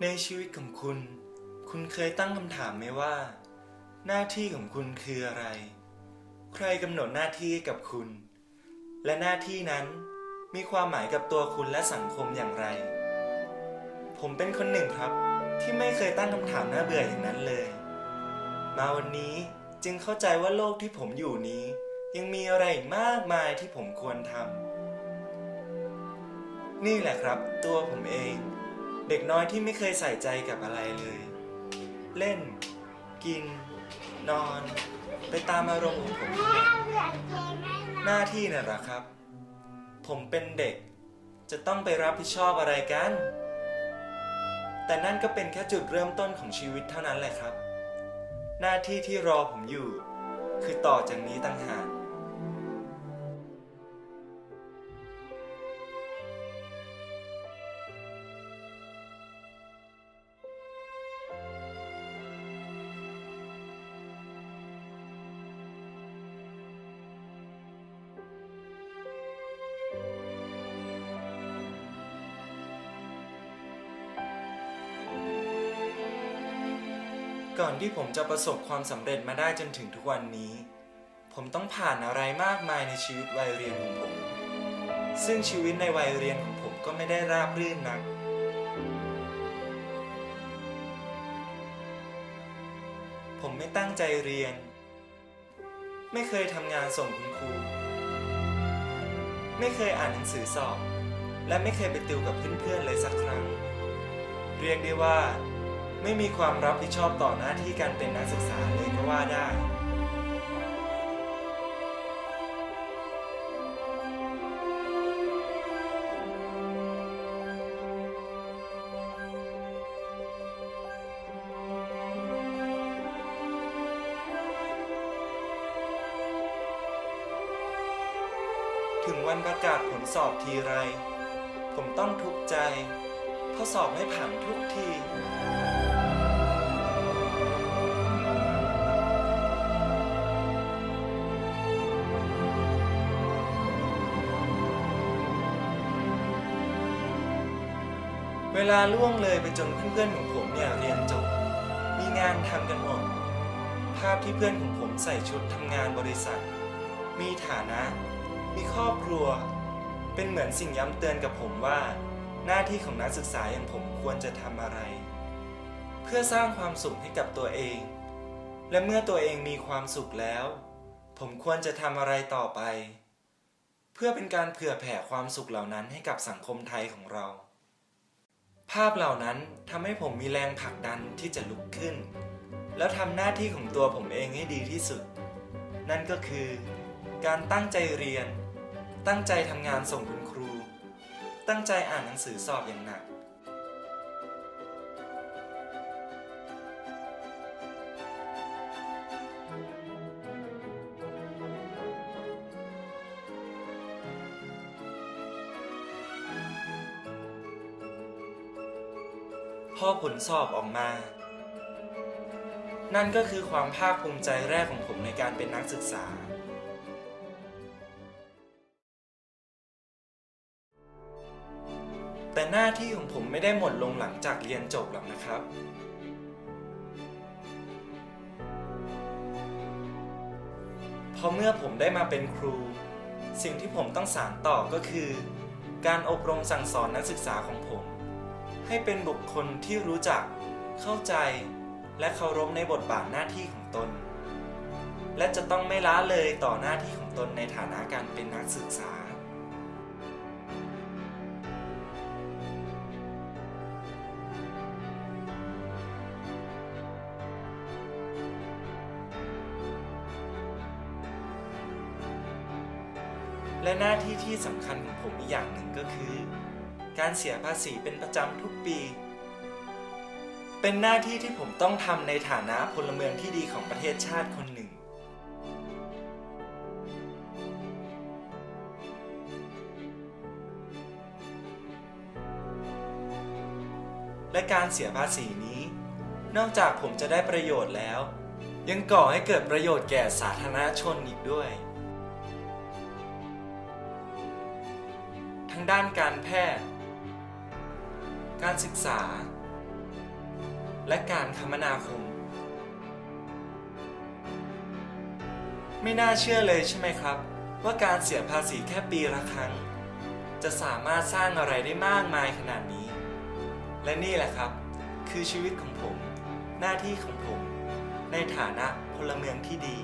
ในชีวิตของคุณ คุณเคยตั้งคำถามไหมว่า หน้าที่ของคุณคืออะไร ใครกำหนดหน้าที่ให้กับคุณ และหน้าที่นั้นมีความหมายกับตัวคุณและสังคมอย่างไร ผมเป็นคนหนึ่งครับที่ไม่เคยตั้งคำถามน่าเบื่ออย่างนั้นเลย มาวันนี้จึงเข้าใจว่าโลกที่ผมอยู่นี้ ยังมีอะไรอีกมากมายที่ผมควรทำนี่แหละครับ ตัวผมเอง เด็กน้อยที่ไม่เคยใส่ใจกับอะไรเลย เล่น กิน นอน ไปตามอารมณ์ของผม หน้าที่น่ะหรอครับ ผมเป็นเด็ก จะต้องไปรับผิดชอบอะไรกัน แต่นั่นก็เป็นแค่จุดเริ่มต้นของชีวิตเท่านั้นแหละครับ หน้าที่ที่รอผมอยู่ คือต่อจากนี้ต่างหาก ก่อนที่ผมจะประสบความสำเร็จมาได้จนถึงทุกวันนี้ ผมต้องผ่านอะไรมากมายในชีวิตวัยเรียนของผม ซึ่งชีวิตในวัยเรียนของผมก็ไม่ได้ราบรื่นนัก ผมไม่ตั้งใจเรียน ไม่เคยทำงานส่งคุณครู ไม่เคยอ่านหนังสือสอบ และไม่เคยไปติวกับเพื่อนๆเลยสักครั้ง เรียกได้ว่า ไม่มีความรับผิดชอบต่อหน้าที่การเป็นนักศึกษาเลยก็ว่าได้ ถึงวันประกาศผลสอบทีไร ผมต้องทุกข์ใจเพราะสอบไม่ผ่านทุกที เวลาล่วงเลยไปจนเพื่อนๆของผมเนี่ยเรียนจบ มีงานทำกันหมด ภาพที่เพื่อนของผมใส่ชุดทำงานบริษัท มีฐานะ มีครอบครัว เป็นเหมือนสิ่งย้ำเตือนกับผมว่า หน้าที่ของนักศึกษาอย่างผมควรจะทำอะไร เพื่อสร้างความสุขให้กับตัวเอง และเมื่อตัวเองมีความสุขแล้ว ผมควรจะทำอะไรต่อไป เพื่อเป็นการเผื่อแผ่ความสุขเหล่านั้นให้กับสังคมไทยของเรา ภาพเหล่านั้นทำให้ผมมีแรงผลักดันที่จะลุกขึ้น แล้วทำหน้าที่ของตัวผมเองให้ดีที่สุด นั่นก็คือ การตั้งใจเรียน ตั้งใจทำงานส่งคุณครู ตั้งใจอ่านหนังสือสอบอย่างหนัก อผลสอบออกมา นั่นก็คือความภาคภูมิใจแรกของผมในการเป็นนักศึกษา แต่หน้าที่ของผมไม่ได้หมดลงหลังจากเรียนจบหรอกนะครับพอเมื่อผมได้มาเป็นครู สิ่งที่ผมต้องสานต่อก็คือ การอบรมสั่งสอนนักศึกษาของผม ให้เป็นบุคคลที่รู้จัก เข้าใจ และเคารพในบทบาทหน้าที่ของตน และจะต้องไม่ล้าเลยต่อหน้าที่ของตนในฐานะการเป็นนักศึกษา และหน้าที่ที่สำคัญของผมอีกอย่างหนึ่งก็คือ การเสียภาษีเป็นประจำทุกปี เป็นหน้าที่ที่ผมต้องทำในฐานะพลเมืองที่ดีของประเทศชาติคนหนึ่ง และการเสียภาษีนี้ นอกจากผมจะได้ประโยชน์แล้ว ยังก่อให้เกิดประโยชน์แก่สาธารณชนอีกด้วยทั้งด้านการแพทย์ การศึกษา และการคมนาคม ไม่น่าเชื่อเลยใช่ไหมครับ ว่าการเสียภาษีแค่ปีละครั้ง จะสามารถสร้างอะไรได้มากมายขนาดนี้ และนี่แหละครับ คือชีวิตของผม หน้าที่ของผม ในฐานะพลเมืองที่ดี